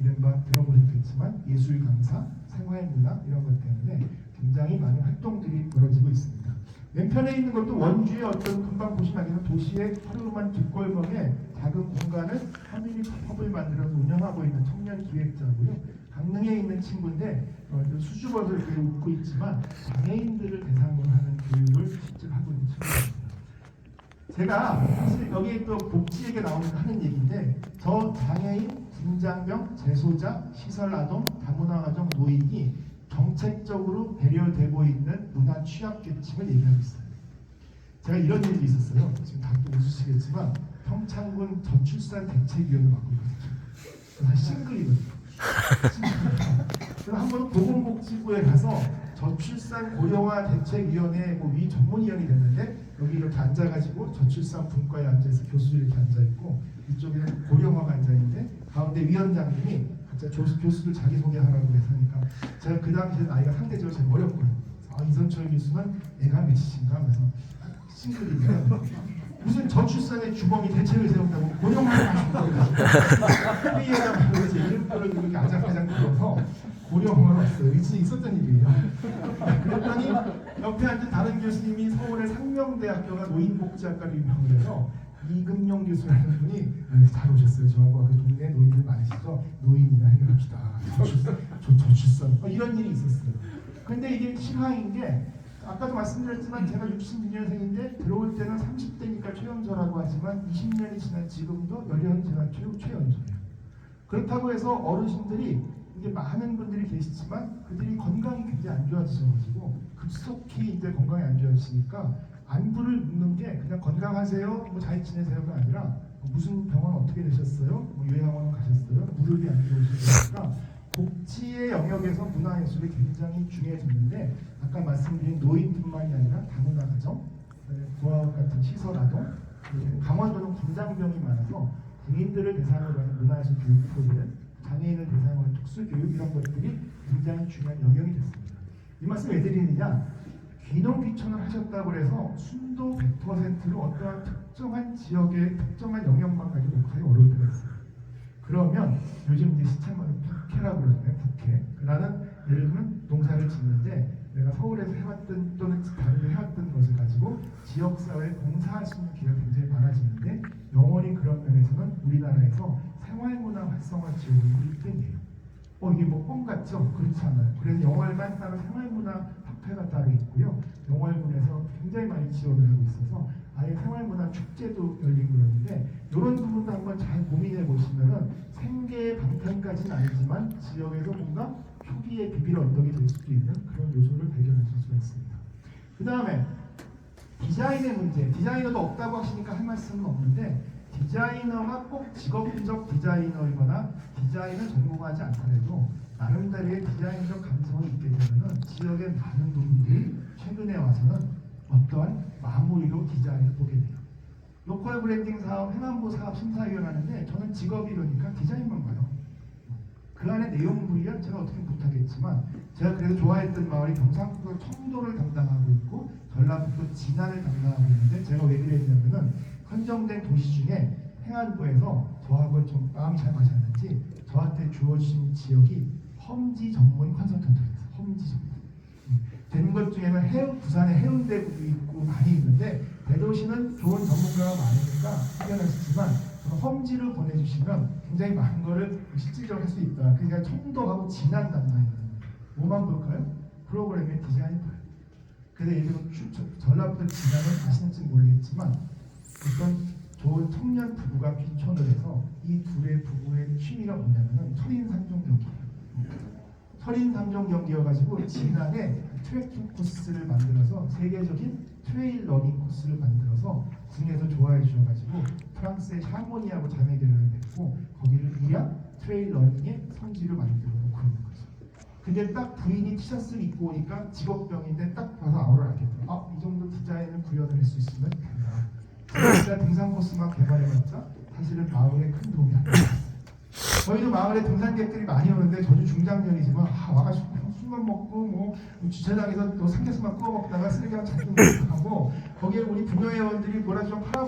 이른바 들어보셨겠지만 예술 강사, 생활 문화 이런 것 때문에 굉장히 많은 활동들이 벌어지고 있습니다. 왼편에 있는 것도 원주의 어떤 금방 보시면 알겠지만 도시의 허름한 뒷골목에 작은 공간을 커뮤니 펍을 만들어서 운영하고 있는 청년 기획자고요. 강릉에 있는 친구인데 어, 좀 수줍어서 이렇게 웃고 있지만 장애인들을 대상으로 하는 교육을 직접 하고 있는 친구입니다. 제가 사실 여기 또 복지 얘기 나오니까 하는 얘기인데 저 장애인, 중장병, 재소자, 시설아동, 다문화가정, 노인이 정책적으로 배려되고 있는 문화 취약계층을 얘기하고 있어요. 제가 이런 일이 있었어요. 지금 다들 웃으시겠지만 평창군 저출산 대책위원을 맡고 있거든요. 싱글이거든요. 그래서 한 번은 보건복지부에 가서 저출산 고령화 대책위원회 뭐 위 전문위원이 됐는데 여기 이렇게 앉아가지고 저출산 분과에 앉아서 교수들이 이렇게 앉아 있고 이쪽에는 고령화가 앉아 있는데 가운데 위원장님이 갑자기 교수, 교수들 자기 소개하라고 해서 하니까 제가 그 당시에 나이가 상대적으로 제일 어렸거든요. 아 이선철 교수는 애가 몇이신가 하면서 싱글이면 무슨 저출산의 주범이 대책을 세운다고 고령화를 하신 거예요. 회의에다 그래서 이름표를 이렇게 아작아작 불어서 고령화로 왔어요. 이게 있었던 일이에요. 그랬더니 옆에 앉은 다른 교수님이 서울의 상명대학교가 노인복지학과를 유명해서 이금용 교수라는 분이 네, 잘 오셨어요. 저하고 그 동네 노인들 많으시죠? 노인이나 해결합시다. 저출산, 저, 이런 일이 있었어요. 근데 이게 실화인 게 아까도 말씀드렸지만 제가 66년생인데 들어올 때는 30대니까 최연소라고 하지만 20년이 지난 지금도 연령 제가 최, 최연소예요. 그렇다고 해서 어르신들이 이게 많은 분들이 계시지만 그들이 건강이 굉장히 안 좋아지셔가지고 급속히 이제 건강이 안 좋아지니까 안부를 묻는 게 그냥 건강하세요, 뭐 잘 지내세요가 아니라 뭐 무슨 병원 어떻게 되셨어요, 뭐 요양원 가셨어요, 무릎이 안 좋으시니까 복지의 영역에서 문화예술이 굉장히 중요해졌는데 아까 말씀드린 노인뿐만이 아니라 다문화 가정, 부하와 같은 시설 아동, 강원도는 군장병이 많아서 군인들을 대상으로 하는 문화예술 교육 프로그램, 장애인을 대상으로 하는 특수교육 이런 것들이 굉장히 중요한 영역이 됐습니다. 이 말씀 왜 드리느냐? 귀농 귀촌을 하셨다고 해서 순도 100%로 어떠한 특정한 지역의 특정한 영역만 가지고 녹화하기 어려울 때가 있어요. 그러면 요즘 이제 시청만은 국회라고 그러잖아요. 국회. 나는 예를 들면 농사를 짓는데 내가 서울에서 해왔던 또는 다른 데 해왔던 것을 가지고 지역사회에 봉사할 수 있는 기회가 굉장히 많아지는데 영월이 그런 면에서는 우리나라에서 생활문화 활성화 지역으로 1등이에요. 어 이게 뭐 뻥 같죠? 그렇지 않아요. 그래서 영월만 따로 생활문화 협회가 따로 있고요. 영월군에서 굉장히 많이 지원을 하고 있어서 아예 생활문화 축제도 열린 그러는데 이런 부분도 한번 잘 고민해 보시면은 생계의 방편까지는 아니지만 지역에서 뭔가 표기의 비빌 언덕이 될 수도 있는 그런 요소를 발견하실 수가 있습니다. 그 다음에 디자인의 문제, 디자이너도 없다고 하시니까 할 말씀은 없는데 디자이너가 꼭 직업적 디자이너이거나 디자인을 전공하지 않더라도 나름대로의 디자인적 감성이 있게 되면은 지역의 많은 분들이 최근에 와서는 어떠한 마무리로 디자인을 보게 돼요. 로컬 브랜딩 사업, 행안부 사업 심사위원 하는데 저는 직업이 이러니까 디자인만 봐요. 그 안에 내용 부위야 제가 어떻게 못하겠지만 제가 그래서 좋아했던 마을이 경상북도 청도를 담당하고 있고 전라북도 진안을 담당하고 있는데 제가 왜 그랬냐면은 선정된 도시 중에 행안부에서 저하고 좀 마음이 잘 맞았는지 저한테 주어진 지역이 험지 전문 컨설턴트였어요. 험지 전문. 되는 것 중에는 해운, 부산에 해운대도 있고 많이 있는데 대도시는 좋은 전문가가 많으니까 합격하시지만 저는 험지를 보내주시면 굉장히 많은 거를 실질적으로 할 수 있다. 그러니까 청도하고 진안 담당이거든요. 뭐만 볼까요? 프로그램의 디자인 봐요. 그래서 예를 들면 전라북도 진안은 아시는지 모르겠지만 청년 부부가 귀촌을 해서 이 둘의 부부의 취미가 뭐냐면은 철인상종 경기예요. 철인상종 경기여가지고 진안에 트레킹 코스를 만들어서 세계적인 트레일 러닝 코스를 만들어서 국내에서 좋아해 주셔가지고 프랑스의 샤모니하고 자매 결연을 맺고 거기를 일약 트레일 러닝의 성지를 만들어 놓고 있는 거죠. 근데 딱 부인이 티셔츠를 입고 오니까 직업병인데 딱 봐서 아우를 알겠더라. 아, 이 정도 디자인을 구현을 할 수 있으면 등산 코스만 개발해봤자 사실은 마을에 큰 도움이 안 돼요. 저희도 마을에 등산객들이 많이 오는데 저도 중장년이지만 아, 와가지고 그냥 술만 먹고 뭐 주차장에서 또 삼겹살만 구워 먹다가 쓰레기랑 잡고 하고 거기에 우리 부녀회원들이 뭐라 좀 팔아